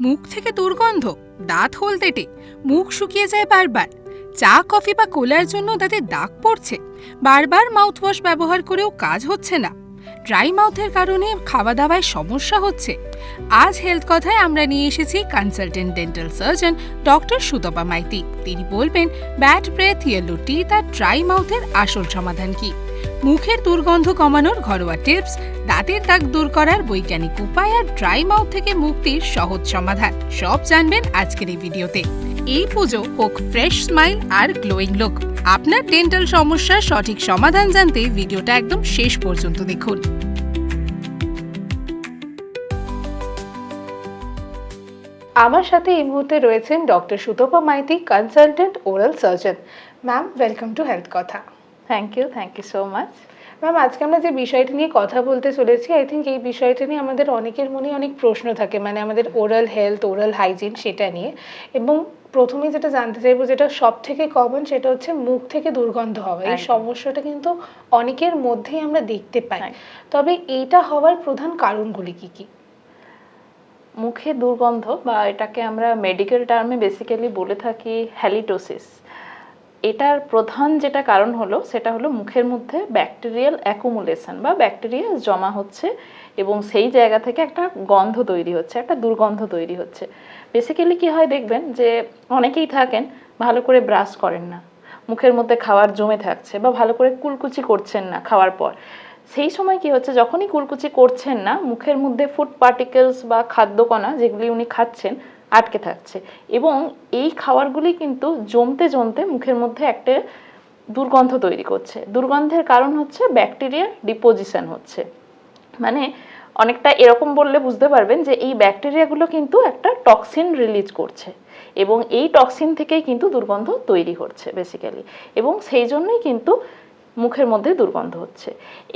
মুখ থেকে দুর্গন্ধ, দাঁত হলদেটে, মুখ শুকিয়ে যায় বারবার। চা, কফি বা কোলার জন্য দাঁতে দাগ পড়ছে। বারবার মাউথওয়াশ ব্যবহার করেও কাজ হচ্ছে না। ড্রাই মাউথের কারণে খাওয়া দাওয়ায় সমস্যা হচ্ছে। আজ হেলথ কথায় আমরা নিয়ে এসেছি consultant dental surgeon doctor Sutapa Maiti. তিনি বলবেন ব্যাড ব্রেথ ইয়েলো টিথ আর ড্রাই মাউথের আসল সমাধান কি? মুখের দুর্গন্ধ কমানোর ঘরোয়া টিপস দাঁতের দাগ দূর করার বৈজ্ঞানিক উপায় আর ড্রাই মাউথ থেকে মুক্তির সহজ সমাধান। সব জানবেন আজকের এই ভিডিওতে। এই পুজো হোক ফ্রেশ স্মাইল আর গ্লোয়িং লুক আপনার ডেন্টাল সমস্যার সঠিক সমাধান জানতে ভিডিওটা একদম শেষ পর্যন্ত দেখুন। আমার সাথে এই মুহূর্তে রয়েছেন doctor Sutapa Maiti consultant oral surgeon ma'am welcome to health কথা thank you thank you so much ma'am আজকে আমরা যে বিষয়টি নিয়ে কথা বলতে চলেছি আই থিঙ্ক এই বিষয়টা নিয়ে আমাদের অনেকের মনে অনেক প্রশ্ন থাকে মানে আমাদের ওরাল হেলথ ওরাল হাইজিন সেটা নিয়ে। এবং প্রথমে যেটা জানতে চাইব যেটা সব থেকে কমন সেটা হচ্ছে মুখ থেকে দুর্গন্ধ হওয়া। এই সমস্যাটা কিন্তু অনেকের মধ্যেই আমরা দেখতে পাই। তবে এইটা হওয়ার প্রধান কারণগুলি কি কি? মুখে দুর্গন্ধ বা এটাকে আমরা মেডিকেল টার্মে বেসিক্যালি বলে থাকি হ্যালিটোসিস এটার প্রধান যেটা কারণ হলো, সেটা হলো মুখের মধ্যে ব্যাকটেরিয়াল অ্যাকুমুলেশন বা ব্যাকটেরিয়া জমা হচ্ছে এবং সেই জায়গা থেকে একটা গন্ধ তৈরি হচ্ছে, একটা দুর্গন্ধ তৈরি হচ্ছে। বেসিক্যালি কি হয় দেখবেন যে, অনেকেই থাকেন ভালো করে ব্রাশ করেন না, মুখের মধ্যে খাওয়ার জমে থাকছে বা ভালো করে কুলকুচি করছেন না খাওয়ার পর। সেই সময় কি হচ্ছে, যখনই কুলকুচি করছেন না, মুখের মধ্যে ফুড পার্টিকেলস বা খাদ্যকণা যেগুলি উনি খাচ্ছেন আটকে থাকছে। এবং এই খাবারগুলি কিন্তু জমতে জমতে মুখের মধ্যে একটা দুর্গন্ধ তৈরি করছে। দুর্গন্ধের কারণ হচ্ছে ব্যাকটেরিয়া ডিপোজিশন হচ্ছে। মানে অনেকটা এরকম বললে বুঝতে পারবেন যে এই ব্যাকটেরিয়াগুলো কিন্তু একটা টক্সিন রিলিজ করছে। এবং এই টক্সিন থেকেই কিন্তু দুর্গন্ধ তৈরি হচ্ছে বেসিক্যালি এবং সেই জন্যই কিন্তু মুখের মধ্যে দুর্গন্ধ হচ্ছে।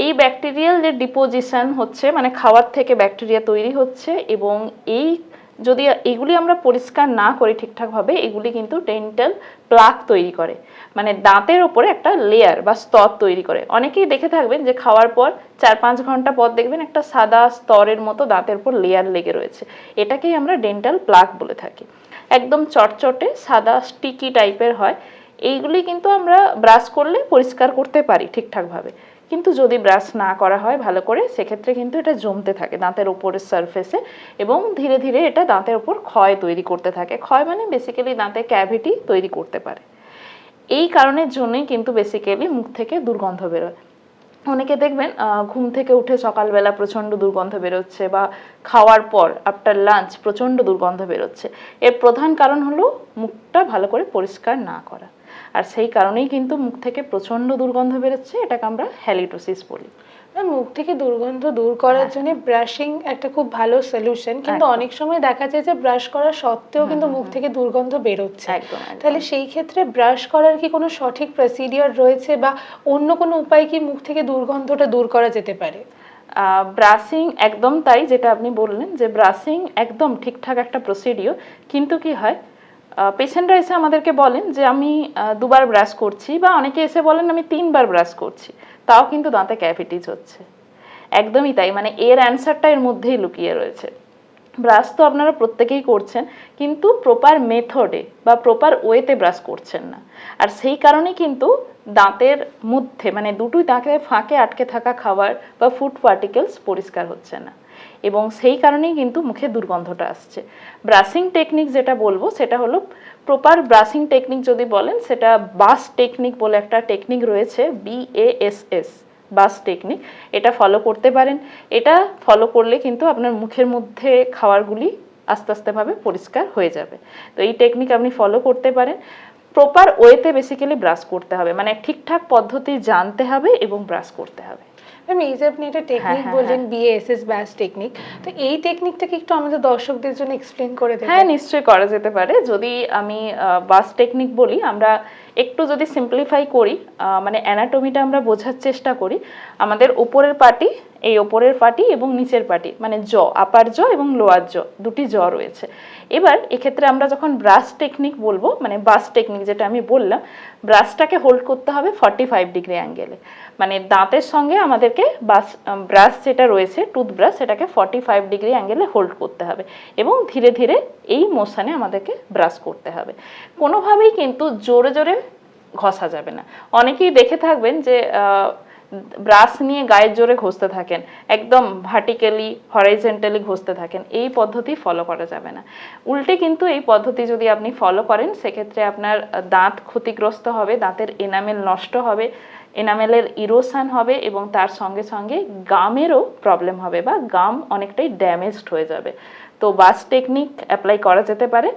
এই ব্যাকটেরিয়াল যে ডিপোজিশন হচ্ছে মানে খাওয়ার থেকে ব্যাকটেরিয়া তৈরি হচ্ছে এবং এই যদি এগুলি আমরা পরিষ্কার না করি ঠিকঠাকভাবে, এগুলি কিন্তু ডেন্টাল প্লাক তৈরি করে। মানে দাঁতের ওপরে একটা লেয়ার বা স্তর তৈরি করে। অনেকেই দেখে থাকবেন যে খাওয়ার পর চার পাঁচ ঘণ্টা পর দেখবেন একটা সাদা স্তরের মতো দাঁতের উপর লেয়ার লেগে রয়েছে। এটাকেই আমরা ডেন্টাল প্লাক বলে থাকি। একদম চটচটে, সাদা স্টিকি টাইপের হয়। এইগুলি কিন্তু আমরা ব্রাশ করলে পরিষ্কার করতে পারি ঠিকঠাকভাবে। কিন্তু যদি ব্রাশ না করা হয় ভালো করে, সেক্ষেত্রে কিন্তু এটা জমতে থাকে দাঁতের ওপরের সারফেসে এবং ধীরে ধীরে এটা দাঁতের ওপর ক্ষয় তৈরি করতে থাকে। ক্ষয় মানে বেসিক্যালি দাঁতে ক্যাভিটি তৈরি করতে পারে। এই কারণের জন্যই কিন্তু বেসিক্যালি মুখ থেকে দুর্গন্ধ বেরোয়। অনেকে দেখবেন ঘুম থেকে উঠে সকালবেলা প্রচণ্ড দুর্গন্ধ বেরোচ্ছে বা খাওয়ার পর আফটার লাঞ্চ প্রচণ্ড দুর্গন্ধ বেরোচ্ছে। এর প্রধান কারণ হলো মুখটা ভালো করে পরিষ্কার না করা। আর সেই কারণেই কিন্তু মুখ থেকে প্রচণ্ড দুর্গন্ধ বেরোচ্ছে এটাকে আমরা হ্যালিটোসিস বলি। মুখ থেকে দুর্গন্ধ দূর করার হ্যাঁ। জন্য ব্রাশিং একটা খুব ভালো সলিউশন কিন্তু অনেক সময় দেখা যায় যে ব্রাশ করা সত্ত্বেও কিন্তু মুখ থেকে দুর্গন্ধ বেরোচ্ছে। তাহলে সেই ক্ষেত্রে ব্রাশ করার কি কোনো সঠিক প্রসিডিওর রয়েছে বা অন্য কোনো উপায় কি মুখ থেকে দুর্গন্ধটা দূর করা যেতে পারে? ব্রাশিং একদম তাই যেটা আপনি বললেন যে ব্রাশিং একদম ঠিকঠাক একটা প্রসিডিও কিন্তু কি হয় পেশেন্টরা এসে আমাদেরকে বলেন যে আমি দুবার ব্রাশ করছি বা অনেকে এসে বলেন আমি তিনবার ব্রাশ করছি। তাও কিন্তু দাঁতে ক্যাভিটিস হচ্ছে। একদমই তাই মানে এর অ্যান্সারটা এর মধ্যেই লুকিয়ে রয়েছে। ব্রাশ তো আপনারা প্রত্যেকেই করছেন, কিন্তু প্রপার মেথডে বা প্রপার ওয়েতে ব্রাশ করছেন না। আর সেই কারণেই কিন্তু দাঁতের মধ্যে মানে দুটোই দাঁতের ফাঁকে আটকে থাকা খাবার বা ফুড পার্টিকেলস পরিষ্কার হচ্ছে না। এবং সেই কারণেই কিন্তু মুখে দুর্গন্ধটা আসছে। ব্রাশিং টেকনিক যেটা বলব, সেটা হলো প্রপার ব্রাশিং টেকনিক যদি বলেন, সেটা বাস টেকনিক বলে একটা টেকনিক রয়েছে বিএএসএস বাস টেকনিক এটা ফলো করতে পারেন। এটা ফলো করলে কিন্তু আপনার মুখের মধ্যে খাওয়ারগুলি আস্তে আস্তেভাবে পরিষ্কার হয়ে যাবে। তো এই টেকনিক আপনি ফলো করতে পারেন। প্রপার ওয়েতে বেসিক্যালি ব্রাশ করতে হবে। মানে ঠিকঠাক পদ্ধতি জানতে হবে এবং ব্রাশ করতে হবে। ম্যাম এই যে আপনি একটা টেকনিক হ্যাঁ, বললেন বিএসএস ব্যাস টেকনিক তো এই টেকনিকটাকে একটু আমাদের দর্শকদের জন্য এক্সপ্লেন করে দেবেন। হ্যাঁ নিশ্চয়ই করা যেতে পারে। যদি আমি বাস টেকনিক বলি আমরা একটু যদি সিম্পলিফাই করি মানে অ্যানাটমিটা আমরা বোঝার চেষ্টা করি আমাদের ওপরের পাটি এই ওপরের পাটি এবং নিচের পাটি মানে জ আপার জ এবং লোয়ার জ দুটি জ রয়েছে। এবার এক্ষেত্রে আমরা যখন ব্রাশ টেকনিক বলব মানে বাস টেকনিক যেটা আমি বললাম ব্রাশটাকে হোল্ড করতে হবে ফর্টি ফাইভ ডিগ্রি অ্যাঙ্গেলে মানে দাঁতের সঙ্গে আমাদেরকে বাস ব্রাশ যেটা রয়েছে টুথব্রাশ সেটাকে ফর্টি ফাইভ ডিগ্রি অ্যাঙ্গেলে হোল্ড করতে হবে এবং ধীরে ধীরে এই মোশানে আমাদেরকে ব্রাশ করতে হবে। কোনোভাবেই কিন্তু জোরে জোরে ঘষা যাবে না। অনেকেই দেখে থাকবেন যে ব্রাশ নিয়ে গায়ের জোরে ঘষতে থাকেন, একদম ভার্টিক্যালি হরাইজেন্টালি ঘষতে থাকেন, এই পদ্ধতি ফলো করা যাবে না। উল্টে কিন্তু এই পদ্ধতি যদি আপনি ফলো করেন, সেক্ষেত্রে আপনার দাঁত ক্ষতিগ্রস্ত হবে, দাঁতের এনামেল নষ্ট হবে এনামেলের ইরোসান হবে এবং তার সঙ্গে সঙ্গে গামেরও প্রবলেম হবে বা গাম অনেকটাই ড্যামেজড হয়ে যাবে। তো বাস টেকনিক অ্যাপ্লাই করা যেতে পারে।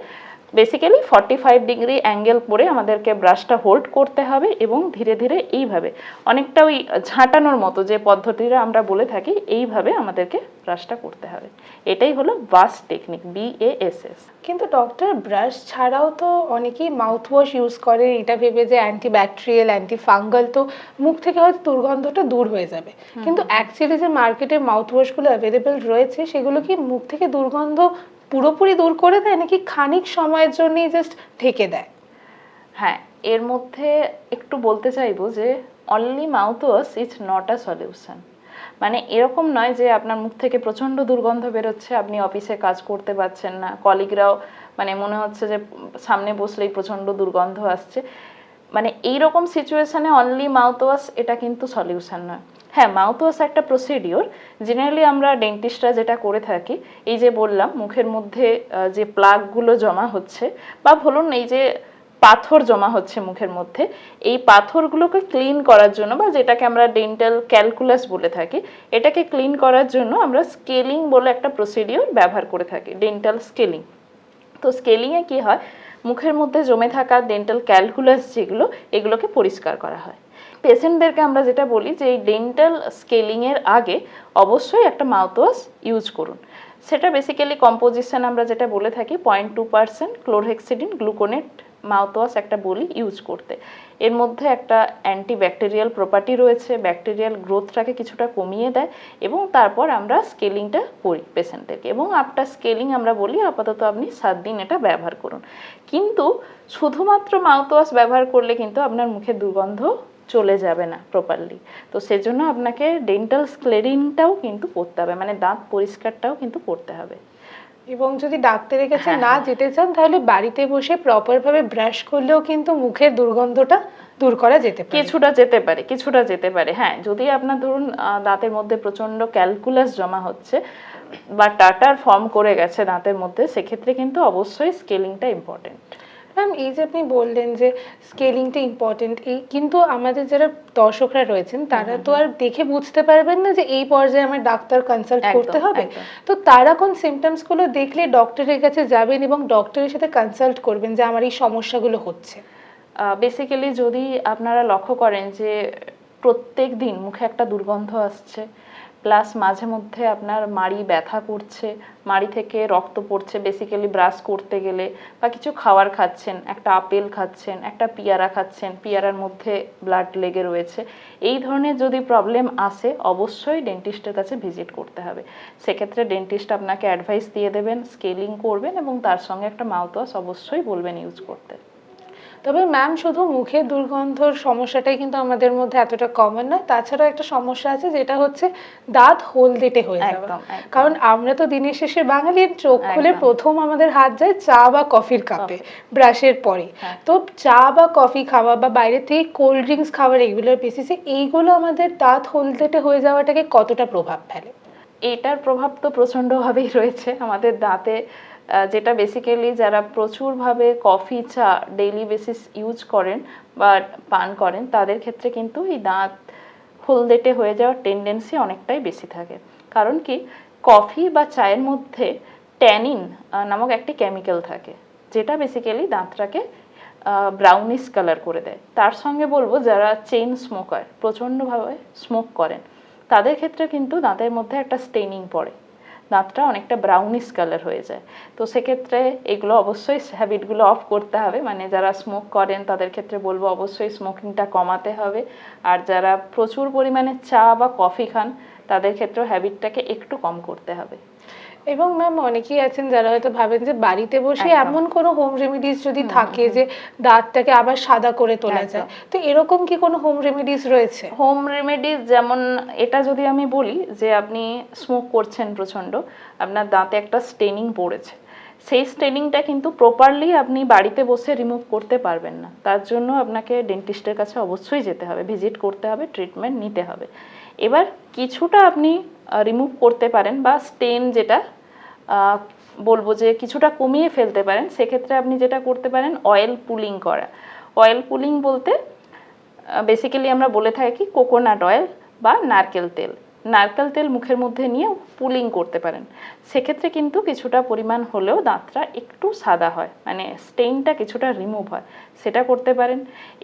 Basically forty five degree angle করে আমাদেরকে ব্রাশটা হোল্ড করতে হবে এবং ধীরে ধীরে এইভাবে অনেকটা ওই ঝাঁটানোর মতো যে পদ্ধতিটা আমরা বলে থাকি এইভাবে আমাদেরকে ব্রাশটা করতে হবে। এটাই হলো bass technique B A S S কিন্তু ডক্টর ব্রাশ ছাড়াও তো অনেকেই মাউথ ওয়াশ ইউজ করে এটা ভেবে যে অ্যান্টি ব্যাকটেরিয়াল অ্যান্টি ফাঙ্গাল তো মুখ থেকে হয়তো দুর্গন্ধটা দূর হয়ে যাবে। কিন্তু অ্যাকচুয়ালি যে মার্কেটে মাউথ ওয়াশগুলো অ্যাভেলেবেল রয়েছে সেগুলো কি মুখ থেকে দুর্গন্ধ পুরোপুরি দূর করে দেয় নাকি খানিক সময়ের জন্যই জাস্ট ঢেকে দেয়? হ্যাঁ এর মধ্যে একটু বলতে চাইব যে only mouth wash is not a solution মানে এরকম নয় যে আপনার মুখ থেকে প্রচণ্ড দুর্গন্ধ বেরোচ্ছে, আপনি অফিসে কাজ করতে পারছেন না। কলিগরাও মানে মনে হচ্ছে যে সামনে বসলেই প্রচণ্ড দুর্গন্ধ আসছে। মানে এইরকম সিচুয়েশানে অনলি মাউথ ওয়াশ এটা কিন্তু সলিউশন নয়। হ্যাঁ মাউথ ওয়াশ একটা প্রসিডিওর জেনারেলি আমরা ডেন্টিস্টরা যেটা করে থাকি, এই যে বললাম, মুখের মধ্যে যে প্লাগগুলো জমা হচ্ছে, বা বলুন এই যে পাথর জমা হচ্ছে মুখের মধ্যে, এই পাথরগুলোকে ক্লিন করার জন্য বা যেটাকে আমরা ডেন্টাল ক্যালকুলাস বলে থাকি, এটাকে ক্লিন করার জন্য আমরা স্কেলিং বলে একটা প্রসিডিওর ব্যবহার করে থাকি ডেন্টাল স্কেলিং তো স্কেলিংয়ে কি হয়? মুখের মধ্যে জমে থাকা ডেন্টাল ক্যালকুলাস যেগুলো, এগুলোকে পরিষ্কার করা হয়। পেশেন্টদেরকে আমরা যেটা বলি যে এই ডেন্টাল স্কেলিংয়ের আগে অবশ্যই একটা মাউথওয়াশ ইউজ করুন। সেটা বেসিক্যালি কম্পোজিশন আমরা যেটা বলে থাকি point two percent chlorhexidine gluconate mouthwash একটা বলি ইউজ করতে। এর মধ্যে একটা অ্যান্টি ব্যাকটেরিয়াল প্রপার্টি রয়েছে ব্যাকটেরিয়াল গ্রোথটাকে কিছুটা কমিয়ে দেয় এবং তারপর আমরা স্কেলিংটা করি পেশেন্টদেরকে এবং আফটার স্কেলিং আমরা বলি আপাতত আপনি সাত দিন এটা ব্যবহার করুন। কিন্তু শুধুমাত্র মাউথওয়াশ ব্যবহার করলে কিন্তু আপনার মুখে দুর্গন্ধ চলে যাবে না প্রপারলি তো সেজন্য আপনাকে ডেন্টাল স্ক্লেরিংটাও কিন্তু করতে হবে মানে দাঁত পরিষ্কারটাও কিন্তু করতে হবে। এবং যদি ডাক্তারের কাছে হ্যাঁ, না। যেতে চান তাহলে বাড়িতে বসে প্রপার ভাবে ব্রাশ করলেও কিন্তু মুখের দুর্গন্ধটা দূর করা যেতে পারে। কিছুটা যেতে পারে কিছুটা যেতে পারে হ্যাঁ। যদি আপনার ধরুন দাঁতের মধ্যে প্রচণ্ড ক্যালকুলাস জমা হচ্ছে বা টাটার ফর্ম করে গেছে দাঁতের মধ্যে সেক্ষেত্রে কিন্তু অবশ্যই স্কেলিংটা ইম্পর্টেন্ট ম্যাম এই যে আপনি বললেন যে স্কেলিংটা ইম্পর্টেন্ট এই কিন্তু আমাদের যারা দর্শকরা রয়েছেন তারা তো আর দেখে বুঝতে পারবেন না যে এই পর্যায়ে আমার ডাক্তার কনসাল্ট করতে হবে। তো তারা কোন সিমটমসগুলো দেখলে ডক্টরের কাছে যাবেন এবং ডক্টরের সাথে কনসাল্ট করবেন যে আমার এই সমস্যাগুলো হচ্ছে? বেসিক্যালি যদি আপনারা লক্ষ্য করেন যে প্রত্যেক দিন মুখে একটা দুর্গন্ধ আসছে প্লাস মাঝে মধ্যে আপনার মাড়ি ব্যথা করছে, মাড়ি থেকে রক্ত পড়ছে বেসিক্যালি ব্রাশ করতে গেলে বা কিছু খাবার খাচ্ছেন, একটা আপেল খাচ্ছেন, একটা পিয়ারা খাচ্ছেন, পিয়ারার মধ্যে ব্লাড লেগে রয়েছে, এই ধরনের যদি প্রবলেম আসে, অবশ্যই ডেন্টিস্টের কাছে ভিজিট করতে হবে। সেক্ষেত্রে ডেন্টিস্ট আপনাকে অ্যাডভাইস দিয়ে দেবেন স্কেলিং করবেন এবং তার সঙ্গে একটা মাউথওয়াশ অবশ্যই বলবেন ইউজ করতে। তবে ম্যাম শুধু মুখের দুর্গন্ধর সমস্যাটাই কিন্তু আমাদের মধ্যে এতটা কমন নয়। তাছাড়াও একটা সমস্যা আছে যেটা হচ্ছে দাঁত হলদেটে হয়ে একদম। কারণ আমরা তো দিনের শেষে বাঙালির চোখ খুলে প্রথম আমাদের হাত যায় চা বা কফির কাপে ব্রাশের পরে। হ্যাঁ। তো চা বা কফি খাওয়া বা বাইরে থেকে কোল্ড ড্রিঙ্কস খাওয়া রেগুলার বেসিসে এইগুলো আমাদের দাঁত হলদেটে হয়ে যাওয়াটাকে কতটা প্রভাব ফেলে? এটার প্রভাব তো প্রচণ্ডভাবেই রয়েছে আমাদের দাঁতে। যেটা বেসিক্যালি যারা প্রচুরভাবে কফি চা ডেইলি বেসিস ইউজ করেন বা পান করেন, তাদের ক্ষেত্রে কিন্তু এই দাঁত হলদেটে হয়ে যাওয়ার টেন্ডেন্সি অনেকটাই বেশি থাকে। কারণ কি? কফি বা চায়ের মধ্যে ট্যানিন নামক একটি কেমিক্যাল থাকে, যেটা বেসিক্যালি দাঁতটাকে ব্রাউনিশ কালার করে দেয়। তার সঙ্গে বলব, যারা চেইন স্মোকার প্রচণ্ডভাবে স্মোক করেন, তাদের ক্ষেত্রে কিন্তু দাঁতের মধ্যে একটা স্টেনিং পড়ে। দাঁতটা অনেকটা ব্রাউনিশ কালার হয়ে যায়। তো সেক্ষেত্রে এগুলো অবশ্যই হ্যাবিটগুলো অফ করতে হবে। মানে যারা স্মোক করেন, তাদের ক্ষেত্রে বলব অবশ্যই স্মোকিংটা কমাতে হবে। আর যারা প্রচুর পরিমাণে চা বা কফি খান, তাদের ক্ষেত্রেও হ্যাবিটটাকে একটু কম করতে হবে। এবং ম্যাম অনেকেই আছেন যারা হয়তো ভাবেন যে বাড়িতে বসে এমন কোনো হোম রেমেডিস যদি থাকে যে দাঁতটাকে আবার সাদা করে তোলা যায় তো এরকম কি কোনো হোম রেমেডিস রয়েছে? হোম রেমেডিস যেমন এটা যদি আমি বলি যে আপনি স্মোক করছেন প্রচণ্ড আপনার দাঁতে একটা স্টেনিং পড়েছে সেই স্টেনিংটা কিন্তু প্রপারলি আপনি বাড়িতে বসে রিমুভ করতে পারবেন না। তার জন্য আপনাকে ডেন্টিস্টের কাছে অবশ্যই যেতে হবে ভিজিট করতে হবে ট্রিটমেন্ট নিতে হবে। এবার কিছুটা আপনি রিমুভ করতে পারেন বা স্টেন যেটা বলব যে কিছুটা কমিয়ে ফেলতে পারেন। সেক্ষেত্রে আপনি যেটা করতে পারেন অয়েল পুলিং করা। অয়েল পুলিং বলতে বেসিক্যালি আমরা বলে থাকি কোকোনাট অয়েল বা নারকেল তেল। নারকেল তেল মুখের মধ্যে নিয়ে পুলিং করতে পারেন। সেক্ষেত্রে কিন্তু কিছুটা পরিমাণ হলেও দাঁতটা একটু সাদা হয় মানে স্টেইনটা কিছুটা রিমুভ হয়। সেটা করতে পারেন।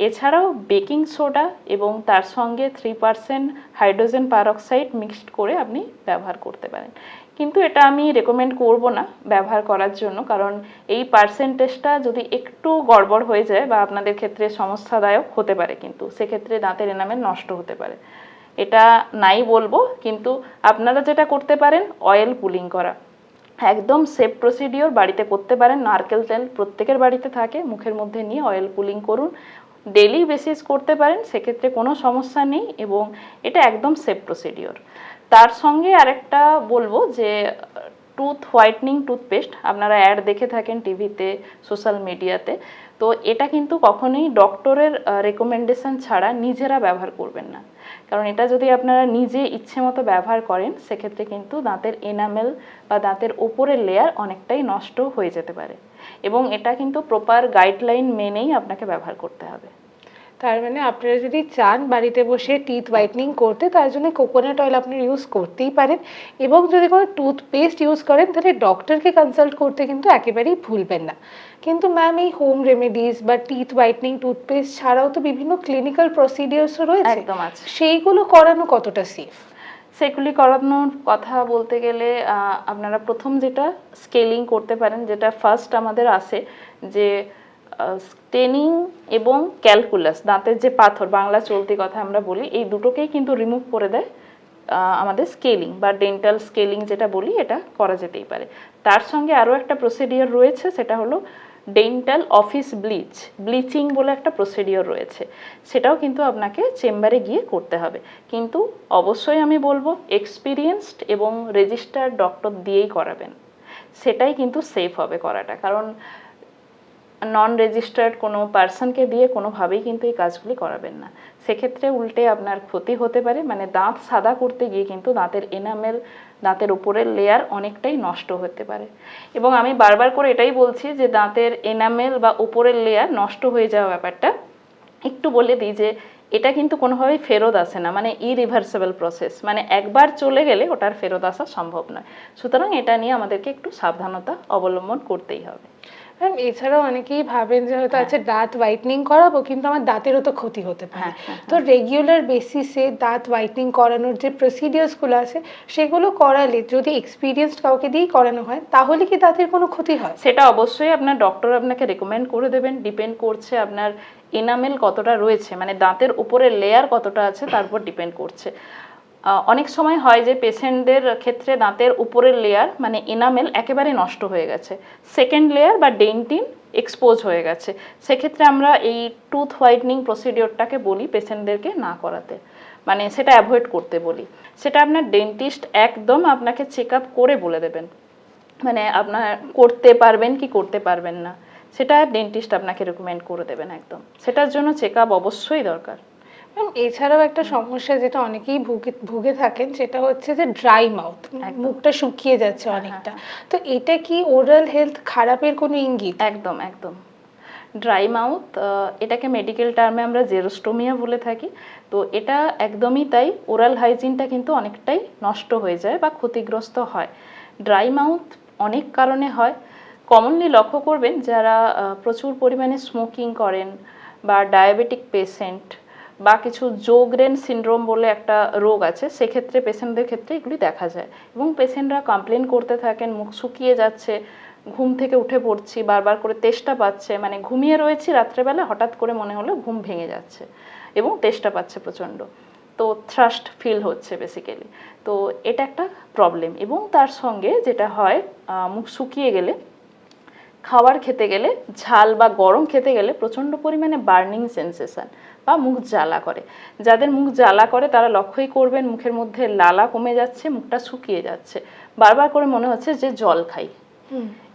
এছাড়াও বেকিং সোডা এবং তার সঙ্গে three percent hydrogen peroxide mixed করে আপনি ব্যবহার করতে পারেন। কিন্তু এটা আমি রেকমেন্ড করব না ব্যবহার করার জন্য, কারণ এই পার্সেন্টেজটা যদি একটু গড়বড় হয়ে যায় বা আপনাদের ক্ষেত্রে সমস্যাদায়ক হতে পারে কিন্তু, সেক্ষেত্রে দাঁতের এনামেল নষ্ট হতে পারে। এটা নাই বলব, কিন্তু আপনারা যেটা করতে পারেন অয়েল পুলিং করা। একদম সেফ প্রসিডিওর বাড়িতে করতে পারেন, নারকেল তেল প্রত্যেকের বাড়িতে থাকে, মুখের মধ্যে নিয়ে অয়েল পুলিং করুন। ডেলি বেসিস করতে পারেন, সেক্ষেত্রে কোনো সমস্যা নেই এবং এটা একদম সেফ প্রসিডিওর তার সঙ্গে আরেকটা বলব যে টুথ হোয়াইটনিং টুথপেস্ট আপনারা অ্যাড দেখে থাকেন টিভিতে সোশ্যাল মিডিয়াতে তো এটা কিন্তু কখনোই ডক্টরের রেকমেন্ডেশন ছাড়া নিজেরা ব্যবহার করবেন না। কারণ এটা যদি আপনারা নিজে ইচ্ছে মতো ব্যবহার করেন, সেক্ষেত্রে কিন্তু দাঁতের এনামেল বা দাঁতের ওপরের লেয়ার অনেকটাই নষ্ট হয়ে যেতে পারে। এবং এটা কিন্তু প্রপার গাইডলাইন মেনেই আপনাকে ব্যবহার করতে হবে। তার মানে আপনারা যদি চান বাড়িতে বসে টিথ হোয়াইটনিং করতে তার জন্য কোকোনাট অয়েল আপনি ইউজ করতেই পারেন। এবং যদি কোনো টুথপেস্ট ইউজ করেন তাহলে ডক্টরকে কনসাল্ট করতে কিন্তু একেবারেই ভুলবেন না। কিন্তু ম্যাম এই হোম রেমেডিস বা টিথ হোয়াইটনিং টুথপেস্ট ছাড়াও তো বিভিন্ন ক্লিনিক্যাল প্রসিডিওর্সও রয়েছে। একদম আছে। সেইগুলো করানো কতটা সেফ সেগুলি করানোর কথা বলতে গেলে আপনারা প্রথম যেটা স্কেলিং করতে পারেন যেটা ফার্স্ট আমাদের আসে যে স্টেনিং এবং ক্যালকুলাস দাঁতের যে পাথর, বাংলা চলতি কথা আমরা বলি, এই দুটোকেই কিন্তু রিমুভ করে দেয় আমাদের স্কেলিং বা ডেন্টাল স্কেলিং যেটা বলি, এটা করা যেতেই পারে। তার সঙ্গে আরও একটা প্রসিডিওর রয়েছে, সেটা হলো ডেন্টাল অফিস ব্লিচ ব্লিচিং বলে একটা প্রসিডিওর রয়েছে। সেটাও কিন্তু আপনাকে চেম্বারে গিয়ে করতে হবে। কিন্তু অবশ্যই আমি বলব এক্সপিরিয়েন্সড এবং রেজিস্টার্ড ডক্টর দিয়েই করাবেন। সেটাই কিন্তু সেফ হবে করাটা। কারণ নন রেজিস্টার্ড কোনো পার্সনকে দিয়ে কোনোভাবেই কিন্তু এই কাজগুলি করাবেন না। সেক্ষেত্রে উল্টে আপনার ক্ষতি হতে পারে মানে দাঁত সাদা করতে গিয়ে কিন্তু দাঁতের এনামেল, দাঁতের উপরের লেয়ার অনেকটাই নষ্ট হতে পারে। এবং আমি বারবার করে এটাই বলছি যে দাঁতের এনামেল বা উপরের লেয়ার নষ্ট হয়ে যাওয়া ব্যাপারটা একটু বলে দিই যে এটা কিন্তু কোনোভাবেই ফেরত আসে না মানে ইরিভার্সেবল প্রসেস মানে একবার চলে গেলে ওটার ফেরত আসা সম্ভব নয়। সুতরাং এটা নিয়ে আমাদেরকে একটু সাবধানতা অবলম্বন করতেই হবে। ম্যাম এছাড়াও অনেকেই ভাবেন যে হয়তো আচ্ছা দাঁত হোয়াইটনিং করাবো কিন্তু আমার দাঁতেরও তো ক্ষতি হতে পারে। হ্যাঁ, হ্যাঁ, তো রেগুলার বেসিসে দাঁত হোয়াইটনিং করানোর যে প্রসিডিওর্সগুলো আছে সেগুলো করালে যদি এক্সপিরিয়েন্সড কাউকে দিয়েই করানো হয় তাহলে কি দাঁতের কোনো ক্ষতি হয়? সেটা অবশ্যই আপনার ডক্টর আপনাকে রেকমেন্ড করে দেবেন। ডিপেন্ড করছে আপনার এনামেল কতটা রয়েছে মানে দাঁতের উপরের লেয়ার কতটা আছে তার উপর ডিপেন্ড করছে। অনেক সময় হয় যে পেশেন্টদের ক্ষেত্রে দাঁতের উপরের লেয়ার মানে এনামেল একেবারে নষ্ট হয়ে গেছে। সেকেন্ড লেয়ার বা ডেন্টিন এক্সপোজ হয়ে গেছে। সেক্ষেত্রে আমরা এই টুথ হোয়াইটনিং প্রসিডিওরটাকে বলি পেশেন্টদেরকে না করাতে। মানে সেটা অ্যাভয়েড করতে বলি। সেটা আপনার ডেন্টিস্ট একদম আপনাকে চেক আপ করে বলে দেবেন। মানে আপনার করতে পারবেন কি করতে পারবেন না। সেটা ডেন্টিস্ট আপনাকে রেকমেন্ড করে দেবেন একদম। সেটার জন্য চেক আপ অবশ্যই দরকার। এছাড়াও একটা সমস্যা যেটা অনেকেই ভুগে ভুগে থাকেন সেটা হচ্ছে যে ড্রাই মাউথ। মুখটা শুকিয়ে যাচ্ছে হ্যাঁ, অনেকটা। তো এটা কি ওরাল হেলথ খারাপের কোনো ইঙ্গিত? একদম একদম। ড্রাই মাউথ এটাকে মেডিকেল টার্মে আমরা জেরোস্টোমিয়া বলে থাকি। তো এটা একদমই তাই ওরাল হাইজিনটা কিন্তু অনেকটাই নষ্ট হয়ে যায় বা ক্ষতিগ্রস্ত হয়। ড্রাই মাউথ অনেক কারণে হয়। কমনলি লক্ষ্য করবেন যারা প্রচুর পরিমাণে স্মোকিং করেন বা ডায়াবেটিক পেশেন্ট বা কিছু জোগ্রেন সিনড্রোম বলে একটা রোগ আছে, সেক্ষেত্রে পেশেন্টদের ক্ষেত্রে এগুলি দেখা যায়। এবং পেশেন্টরা কমপ্লেন করতে থাকেন, মুখ শুকিয়ে যাচ্ছে, ঘুম থেকে উঠে পড়ছি, বারবার করে তেষ্টা পাচ্ছে মানে ঘুমিয়ে রয়েছি রাত্রেবেলা, হঠাৎ করে মনে হলো ঘুম ভেঙে যাচ্ছে এবং তেষ্টা পাচ্ছে প্রচণ্ড। তো থ্রাস্ট ফিল হচ্ছে বেসিক্যালি তো এটা একটা প্রবলেম এবং তার সঙ্গে যেটা হয় মুখ শুকিয়ে গেলে খাবার খেতে গেলে ঝাল বা গরম খেতে গেলে প্রচণ্ড পরিমাণে বার্নিং সেন্সেশন বা মুখ জ্বালা করে। যাদের মুখ জ্বালা করে তারা লক্ষ্যই করবেন মুখের মধ্যে লালা কমে যাচ্ছে মুখটা শুকিয়ে যাচ্ছে। বারবার করে মনে হচ্ছে যে জল খাই।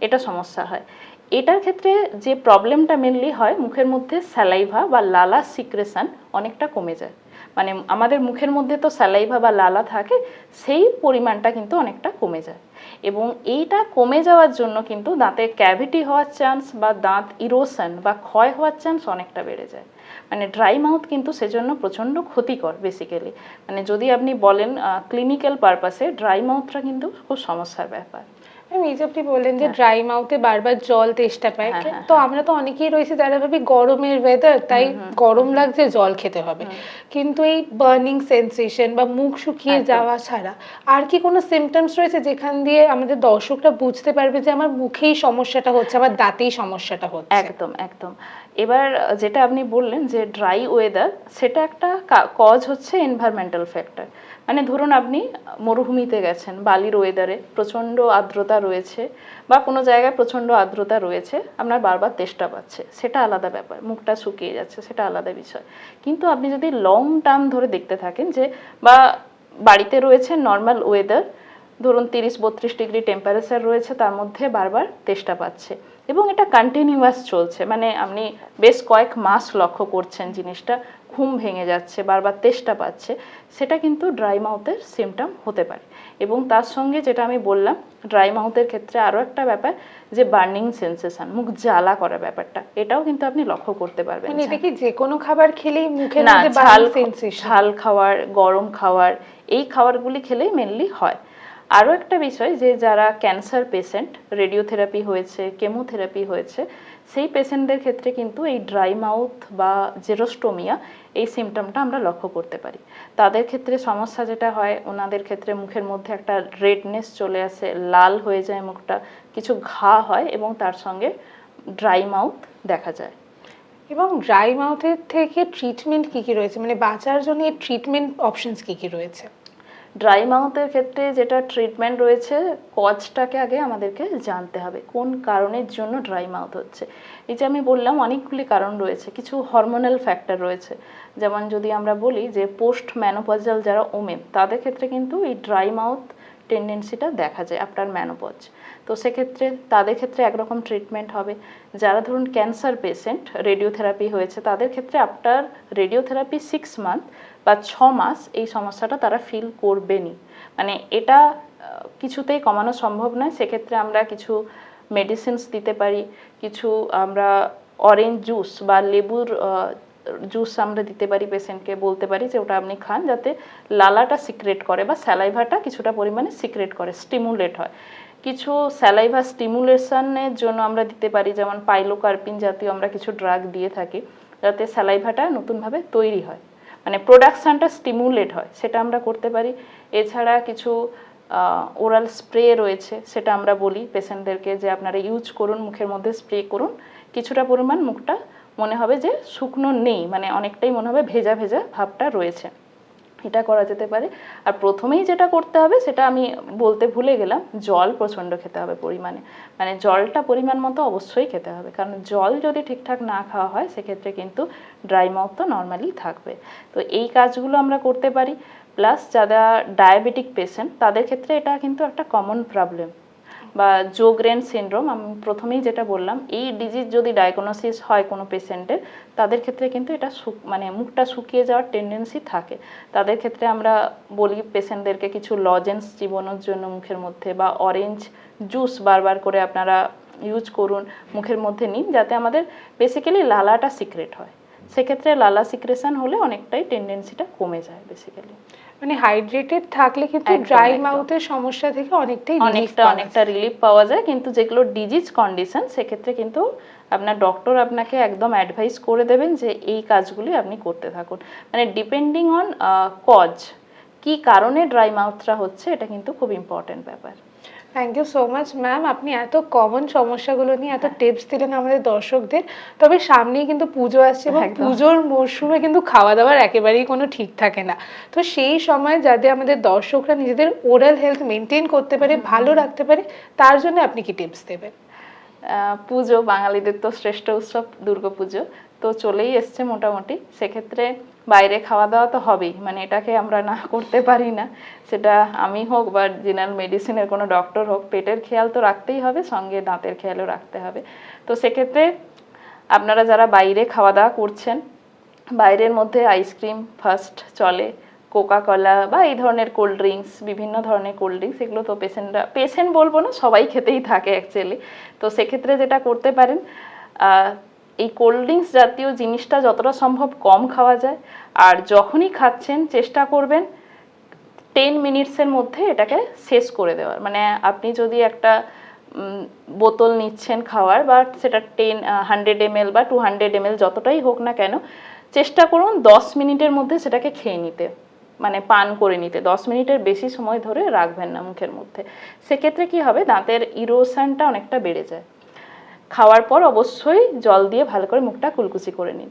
এটা সমস্যা হয়। এটার ক্ষেত্রে যে প্রবলেমটা মেনলি হয় মুখের মধ্যে স্যালাইভা বা লালা সিক্রেশন অনেকটা কমে যায়। মানে আমাদের মুখের মধ্যে তো স্যালাইভা বা লালা থাকে, সেই পরিমাণটা কিন্তু অনেকটা কমে যায়। এবং এইটা কমে যাওয়ার জন্য কিন্তু দাঁতে ক্যাভিটি হওয়ার চান্স বা দাঁত ইরোশন বা ক্ষয় হওয়ার চান্স অনেকটা বেড়ে যায়। মানে ড্রাই মাউথ কিন্তু সেজন্য প্রচণ্ড ক্ষতিকর বেসিক্যালি মানে যদি আপনি বলেন ক্লিনিক্যাল পারপাসে ড্রাই মাউথটা কিন্তু খুব সমস্যার ব্যাপার। এই যে আপনি বললেন যে ড্রাই মাউথে বারবার জল তেষ্টা পায়। হ্যাঁ, হ্যাঁ, তো আমরা তো অনেকেই রয়েছে যারা ভাবি গরমের ওয়েদার তাই গরম লাগছে জল খেতে হবে। কিন্তু এই বার্নিং সেন্সেশন বা মুখ শুকিয়ে যাওয়া ছাড়া আর কি কোনো সিমটমস রয়েছে যেখান দিয়ে আমাদের দর্শকরা বুঝতে পারবে যে আমার মুখেই সমস্যাটা হচ্ছে আমার দাঁতেই সমস্যাটা হচ্ছে? একদম একদম। এবার যেটা আপনি বললেন যে ড্রাই ওয়েদার সেটা একটা কজ হচ্ছে এনভায়রনমেন্টাল ফ্যাক্টর মানে ধরুন আপনি মরুভূমিতে গেছেন, বালির ওয়েদারে প্রচণ্ড আর্দ্রতা রয়েছে বা কোনো জায়গায় প্রচণ্ড আর্দ্রতা রয়েছে, আপনার বারবার তেষ্টা পাচ্ছে, সেটা আলাদা ব্যাপার, মুখটা শুকিয়ে যাচ্ছে, সেটা আলাদা বিষয়। কিন্তু আপনি যদি লং টার্ম ধরে দেখতে থাকেন যে, বা বাড়িতে রয়েছে নর্মাল ওয়েদার ধরুন তিরিশ বত্রিশ ডিগ্রি টেম্পারেচার রয়েছে, তার মধ্যে বারবার তেষ্টা পাচ্ছে। এবং এটা কন্টিনিউয়াস চলছে। মানে আপনি বেশ কয়েক মাস লক্ষ্য করছেন জিনিসটা ঘুম ভেঙে যাচ্ছে বারবার তেষ্টা পাচ্ছে সেটা কিন্তু ড্রাই মাউথের সিমটম হতে পারে। এবং তার সঙ্গে যেটা আমি বললাম ড্রাই মাউথের ক্ষেত্রে আরও একটা ব্যাপার যে বার্নিং সেন্সেশন মুখ জ্বালা করা ব্যাপারটা এটাও কিন্তু আপনি লক্ষ্য করতে পারবেন। মানে এটা কি যে কোনো খাবার খেলেই মুখে না ঝাল সেন্সেশন ঝাল খাবার গরম খাওয়ার এই খাবারগুলি খেলেই মেনলি হয়। আরও একটা বিষয় যে যারা ক্যান্সার পেশেন্ট, রেডিওথেরাপি হয়েছে, কেমোথেরাপি হয়েছে, সেই পেশেন্টদের ক্ষেত্রে কিন্তু এই ড্রাই মাউথ বা জেরোস্টোমিয়া এই সিমটমটা আমরা লক্ষ্য করতে পারি। তাদের ক্ষেত্রে সমস্যা যেটা হয়, ওনাদের ক্ষেত্রে মুখের মধ্যে একটা রেডনেস চলে আসে, লাল হয়ে যায় মুখটা, কিছু ঘা হয় এবং তার সঙ্গে ড্রাই মাউথ দেখা যায়। এবং ড্রাই মাউথের থেকে ট্রিটমেন্ট কী কী রয়েছে? মানে বাঁচার জন্য ট্রিটমেন্ট অপশনস কী কী রয়েছে? ড্রাই মাউথের ক্ষেত্রে যেটা ট্রিটমেন্ট রয়েছে কজটাকে আগে আমাদেরকে জানতে হবে, কোন কারণের জন্য ড্রাই মাউথ হচ্ছে। এই যে আমি বললাম, অনেকগুলি কারণ রয়েছে, কিছু হরমোনাল ফ্যাক্টর রয়েছে। যেমন যদি আমরা বলি যে পোস্ট ম্যানোপজাল যারা ওমেন, তাদের ক্ষেত্রে কিন্তু এই ড্রাই মাউথ টেন্ডেন্সিটা দেখা যায় আফটার ম্যানোপজ তো সেক্ষেত্রে তাদের ক্ষেত্রে একরকম ট্রিটমেন্ট হবে। যারা ধরুন ক্যান্সার পেশেন্ট রেডিওথেরাপি হয়েছে, তাদের ক্ষেত্রে আফটার রেডিওথেরাপি সিক্স মান্থ বা ছ মাস এই সমস্যাটা তারা ফিল করবেনই। মানে এটা কিছুতেই কমানো সম্ভব নয়। সেক্ষেত্রে আমরা কিছু মেডিসিনস দিতে পারি, কিছু আমরা অরেঞ্জ জুস বা লেবুর জুস আমরা দিতে পারি পেশেন্টকে বলতে পারি যে ওটা আপনি খান যাতে লালাটা সিক্রেট করে বা স্যালাইভাটা কিছুটা পরিমাণে সিক্রেট করে স্টিমুলেট হয়। কিছু স্যালাইভা স্টিমুলেশনের জন্য আমরা দিতে পারি, যেমন পাইলোকার্পিন জাতীয় আমরা কিছু ড্রাগ দিয়ে থাকি, যাতে স্যালাইভাটা নতুনভাবে তৈরি হয়। মানে প্রোডাকশানটা স্টিমুলেট হয়, সেটা আমরা করতে পারি। এছাড়া কিছু ওরাল স্প্রে রয়েছে, সেটা আমরা বলি পেশেন্টদেরকে যে আপনারা ইউজ করুন, মুখের মধ্যে স্প্রে করুন। কিছুটা পরিমাণ মুখটা মনে হবে যে শুকনো নেই মানে অনেকটাই মনে হবে ভেজা ভেজা ভাবটা রয়েছে। এটা করা যেতে পারে। আর প্রথমেই যেটা করতে হবে, সেটা আমি বলতে ভুলে গেলাম, জল প্রচণ্ড খেতে হবে পরিমাণে। মানে জলটা পরিমাণ মতো অবশ্যই খেতে হবে। কারণ জল যদি ঠিকঠাক না খাওয়া হয়, সেক্ষেত্রে কিন্তু ড্রাই মাউথ তো নর্মালি থাকবে। তো এই কাজগুলো আমরা করতে পারি। প্লাস যারা ডায়াবেটিক পেশেন্ট, তাদের ক্ষেত্রে এটা কিন্তু একটা কমন প্রবলেম। বা জোগ্রেন সিনড্রোম আমি প্রথমেই যেটা বললাম, এই ডিজিজ যদি ডায়াগনোসিস হয় কোনো পেশেন্টের তাদের ক্ষেত্রে কিন্তু এটা মানে মুখটা শুকিয়ে যাওয়ার টেন্ডেন্সি থাকে। তাদের ক্ষেত্রে আমরা বলি পেশেন্টদেরকে কিছু লজেন্স জীবনের জন্য মুখের মধ্যে বা অরেঞ্জ জুস বারবার করে আপনারা ইউজ করুন মুখের মধ্যে নিন, যাতে আমাদের বেসিক্যালি লালাটা সিক্রেট হয়। সেক্ষেত্রে লালা সিক্রেশন হলে অনেকটাই টেন্ডেন্সিটা কমে যায় বেসিক্যালি মানে হাইড্রেটেড থাকলে কিন্তু ড্রাই মাউথের সমস্যা থেকে অনেকটাই অনেকটা অনেকটা রিলিফ পাওয়া যায়। কিন্তু যেগুলো ডিজিজ কন্ডিশন সেক্ষেত্রে কিন্তু আপনার ডক্টর আপনাকে একদম অ্যাডভাইস করে দেবেন যে এই কাজগুলি আপনি করতে থাকুন। মানে ডিপেন্ডিং অন কজ কি কারণে ড্রাই মাউথটা হচ্ছে এটা কিন্তু খুব ইম্পর্টেন্ট ব্যাপার। Thank you so much ma'am আপনি এত কমন সমস্যাগুলো নিয়ে এত টিপস দিলেন আমাদের দর্শকদের। তবে সামনেই কিন্তু পুজো আসছে এবং পুজোর মরশুমে কিন্তু খাওয়া দাওয়ার একেবারেই কোনো ঠিক থাকে না। তো সেই সময় যাতে আমাদের দর্শকরা নিজেদের ওরাল হেলথ মেনটেন করতে পারে ভালো রাখতে পারে তার জন্য আপনি কি টিপস দেবেন? পুজো বাঙালিদের তো শ্রেষ্ঠ উৎসব দুর্গাপুজো। তো চলেই এসছে মোটামুটি। সেক্ষেত্রে বাইরে খাওয়া দাওয়া তো হবেই। মানে এটাকে আমরা না করতে পারি না। সেটা আমি হোক বা জেনারেল মেডিসিনের কোনো ডক্টর হোক, পেটের খেয়াল তো রাখতেই হবে, সঙ্গে দাঁতের খেয়ালও রাখতে হবে। তো সেক্ষেত্রে আপনারা যারা বাইরে খাওয়া দাওয়া করছেন, বাইরের মধ্যে আইসক্রিম ফার্স্ট চলে কোকা কলা বা এই ধরনের কোল্ড ড্রিঙ্কস বিভিন্ন ধরনের কোল্ড ড্রিঙ্কস এগুলো তো পেশেন্টরা পেশেন্ট বলব না, সবাই খেতেই থাকে অ্যাকচুয়ালি তো সেক্ষেত্রে যেটা করতে পারেন এই কোল্ড ড্রিঙ্কস জাতীয় জিনিসটা যতটা সম্ভব কম খাওয়া যায়। আর যখনই খাচ্ছেন, চেষ্টা করবেন টেন মিনিটসের মধ্যে এটাকে শেষ করে দেওয়ার। মানে আপনি যদি একটা বোতল নিচ্ছেন খাওয়ার বা সেটা টেন হান্ড্রেড এমএল বা টু হান্ড্রেড এমএল যতটাই হোক না কেন, চেষ্টা করুন দশ মিনিটের মধ্যে সেটাকে খেয়ে নিতে। মানে পান করে নিতে। দশ মিনিটের বেশি সময় ধরে রাখবেন না মুখের মধ্যে। সেক্ষেত্রে কি হবে? দাঁতের ইরোশনটা অনেকটা বেড়ে যায়। খাওয়ার পর অবশ্যই জল দিয়ে ভালো করে মুখটা কুলকুচি করে নিন।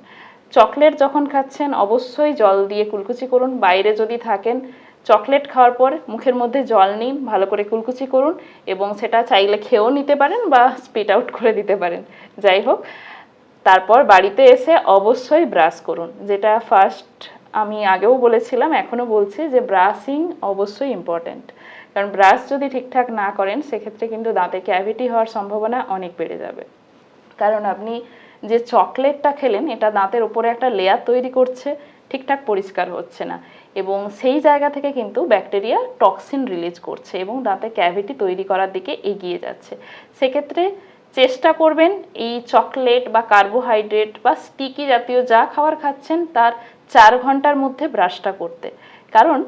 চকলেট যখন খাচ্ছেন, অবশ্যই জল দিয়ে কুলকুচি করুন। বাইরে যদি থাকেন, চকলেট খাওয়ার পর মুখের মধ্যে জল নিন, ভালো করে কুলকুচি করুন এবং সেটা চাইলে খেয়েও নিতে পারেন বা স্পিট আউট করে দিতে পারেন। যাই হোক, তারপর বাড়িতে এসে অবশ্যই ব্রাশ করুন। যেটা ফার্স্ট আমি আগেও বলেছিলাম, এখনও বলছি যে ব্রাশিং অবশ্যই ইম্পর্ট্যান্ট কারণ ব্রাশ যদি ঠিকঠাক না করেন, সেক্ষেত্রে কিন্তু দাঁতে ক্যাভিটি হওয়ার সম্ভাবনা অনেক বেড়ে যাবে। কারণ আপনি যে চকলেটটা খেলেন, এটা দাঁতের উপরে একটা লেয়ার তৈরি করছে, ঠিকঠাক পরিষ্কার হচ্ছে না। এবং সেই জায়গা থেকে কিন্তু ব্যাকটেরিয়া টক্সিন রিলিজ করছে এবং দাঁতে ক্যাভিটি তৈরি করার দিকে এগিয়ে যাচ্ছে। সেক্ষেত্রে চেষ্টা করবেন এই চকলেট বা কার্বোহাইড্রেট বা স্টিকি জাতীয় যা খাবার খাচ্ছেন, তার চার ঘণ্টার মধ্যে ব্রাশটা করতে। কারণ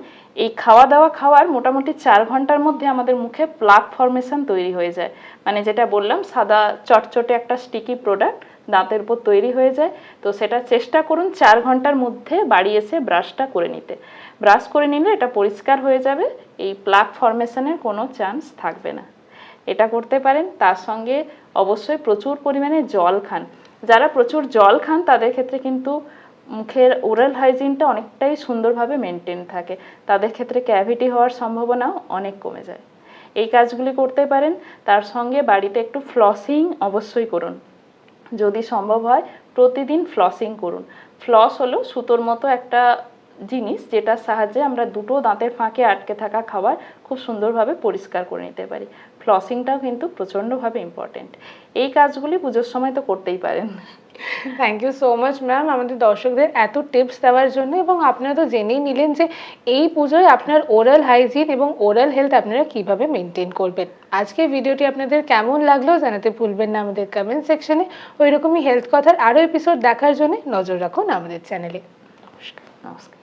এই খাওয়া দাওয়া খাওয়ার মোটামুটি চার ঘণ্টার মধ্যে আমাদের মুখে প্লাক ফর্মেশন তৈরি হয়ে যায়। মানে যেটা বললাম, সাদা চটচটে একটা স্টিকি প্রোডাক্ট দাঁতের উপর তৈরি হয়ে যায়। তো সেটা চেষ্টা করুন চার ঘণ্টার মধ্যে বাড়ি এসে ব্রাশটা করে নিতে। ব্রাশ করে নিলে এটা পরিষ্কার হয়ে যাবে, এই প্লাক ফর্মেশনের কোনো চান্স থাকবে না। এটা করতে পারেন, তার সঙ্গে অবশ্যই প্রচুর পরিমাণে জল খান। যারা প্রচুর জল খান, তাদের ক্ষেত্রে কিন্তু মুখের ওরাল হাইজিনটা অনেকটাই সুন্দরভাবে মেনটেন থাকে। তাদের ক্ষেত্রে ক্যাভিটি হওয়ার সম্ভাবনাও অনেক কমে যায়। এই কাজগুলি করতে পারেন, তার সঙ্গে বাড়িতে একটু ফ্লসিং অবশ্যই করুন। যদি সম্ভব হয়, প্রতিদিন ফ্লসিং করুন। ফ্লস হলো সুতোর মতো একটা জিনিস যেটার সাহায্যে আমরা দুটো দাঁতের ফাঁকে আটকে থাকা খাবার খুব সুন্দরভাবে পরিষ্কার করে নিতে পারি। ফ্লসিংটাও কিন্তু প্রচণ্ডভাবে ইম্পর্টেন্ট এই কাজগুলি পুজোর সময় তো করতেই পারেন। Thank you so much ma'am আমাদের দর্শকদের এত টিপস দেওয়ার জন্য এবং আপনারা তো জেনেই নিলেন যে এই পুজোয় আপনার ওরাল হাইজিন এবং ওরাল হেলথ আপনারা কীভাবে মেনটেন করবেন। আজকে ভিডিওটি আপনাদের কেমন লাগল জানাতে ভুলবেন না আমাদের কমেন্ট সেকশনে ওই রকমই হেলথ কথার আরও এপিসোড দেখার জন্য নজর রাখুন আমাদের চ্যানেলে নমস্কার।